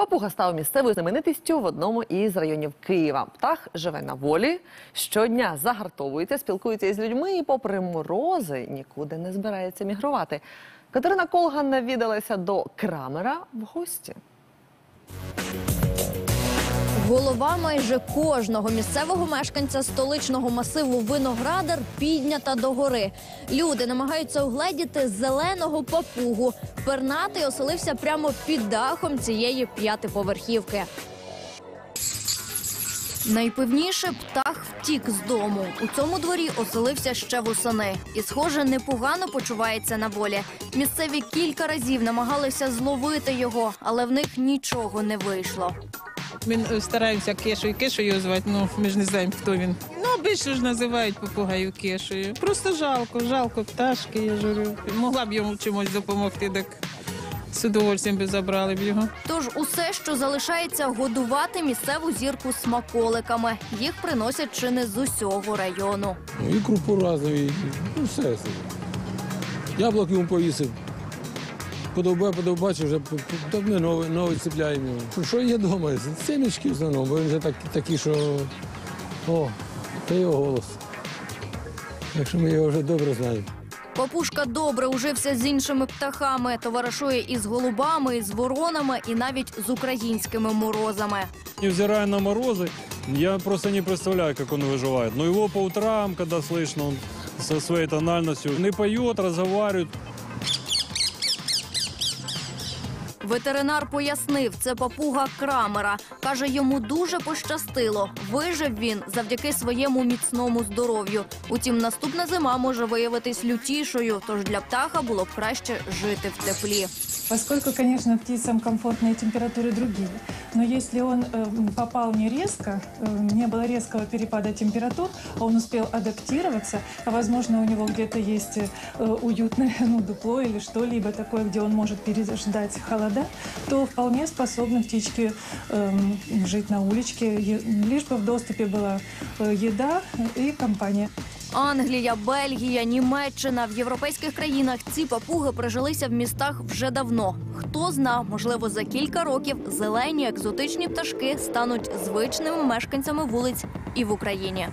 Папуга став місцевою знаменитістю в одному із районів Києва. Птах живе на волі, щодня загартовується, спілкується із людьми і, попри морози, нікуди не збирається мігрувати. Катерина Колган навідалася до Крамера в гості. Голова майже кожного місцевого мешканця столичного масиву виноградар піднята догори. Люди намагаються угледіти зеленого папугу. Пернатий оселився прямо під дахом цієї п'ятиповерхівки. Найпевніше птах втік з дому. У цьому дворі оселився ще восени. І, схоже, непогано почувається на волі. Місцеві кілька разів намагалися зловити його, але в них нічого не вийшло. Ми е, стараємося кешою кешою звати, ну ми ж не знаємо, хто він. Ну, обично ж називають попугаю кешою. Просто жалко, жалко пташки, я ж говорю. Могла б йому чимось допомогти, так з удовольствием би забрали б його. Тож усе, що залишається, годувати місцеву зірку смаколиками. Їх приносять чи не з усього району. Ну, і крупу разну, і ну, все. Яблук йому повісив. Подовбе, подовбачив, вже п- п- давно новий, новий цепляємо його. Що- Що є вдома? Семечки в основному, бо він вже так, такий, що о, це його голос. Так що ми його вже добре знаємо. Папушка добре ужився з іншими птахами, товаришує із голубами, із воронами і навіть з українськими морозами. Невзирая на морозы, я просто не представляю, как он выживает. Но его по утрам, когда слышно, он со своей тональностью, он и поет, разговаривает. Ветеринар пояснив, це папуга Крамера. Каже, йому дуже пощастило. Вижив він завдяки своєму міцному здоров'ю. Утім, наступна зима може виявитись лютішою, тож для птаха було б краще жити в теплі. Поскольку, конечно, птицам комфортные температуры другие. Но если он э, попал не резко, э, не было резкого перепада температур, а он успел адаптироваться, а возможно у него где-то есть э, уютное ну, дупло или что-либо такое, где он может переждать холода, то вполне способны птички эм, жить на уличке, е- лишь бы в доступе была э, еда и компания. Англія, Бельгія, Німеччина в європейських країнах ці папуги прижилися в містах вже давно. Хто зна, можливо, за кілька років зелені екзотичні пташки стануть звичними мешканцями вулиць і в Україні.